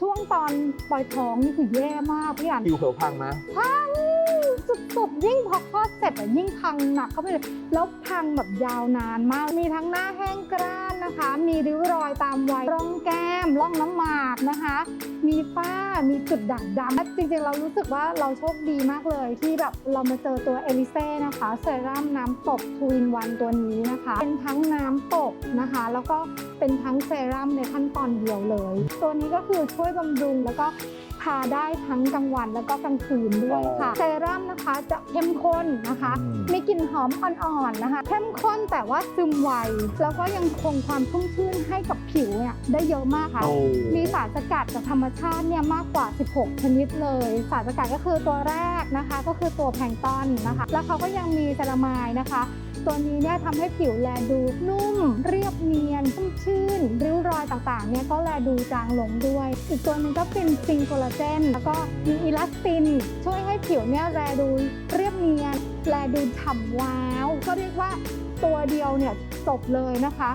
ช่วงตอนปล่อยท้องนี่คือแย่มากพี่อันคิวเผลอพังนะพัง สุดยิ่งพอคลอดเสร็จอะยิ่งพังหนักเข้าไปเลยแล้วพังแบบยาวนานมากมีทั้งหน้าแห้งกร้านนะคะ มีริ้วรอยตามวัยร่องแก้มร่องน้ำหมากนะคะ มีฝ้ามีจุดด่างดำจริงๆ เรารู้สึกว่าเราโชคดีมากเลย ที่แบบเรามาเจอตัวเอลิเซ่นะคะเซรั่มน้ำตกทูอินวันตัวนี้นะคะ เป็นทั้งน้ำตกนะคะ แล้วก็เป็นทั้งเซรั่มในขั้นตอนเดียวเลย ตัวนี้ก็คือช่วยบำรุงแล้วก็ ทาได้ทั้งกลางวันแล้วก็กลางคืนด้วยค่ะเซรั่มนะคะจะเข้มข้นนะคะอืมมีกลิ่นหอมอ่อนๆนะคะ เข้มข้นแต่ว่าซึมไวแล้วก็ยังคงความชุ่มชื่นให้กับผิวเนี่ยได้เยอะมากค่ะโอ้มีสารสกัดจากธรรมชาติเนี่ยมากกว่า 16 ชนิดเลย สารสกัดก็คือตัวแรกนะคะ ก็คือตัวแพลงก์ตอนนะคะ แล้วเขาก็ยังมีเซรามายนะคะ ตัวนี้เนี่ยทำให้ผิวแลดูนุ่มเรียบเนียน ต่างๆเนี่ยก็แลดูจางลงด้วย อีกตัวหนึงก็เป็นซิงโคลาเจน แล้วก็มีอิลาสติน ช่วยให้ผิวเนี่ยแลดูเรียบเนียน แลดูฉ่ำว้าว ก็เรียกว่าตัวเดียวเนี่ยจบเลยนะคะ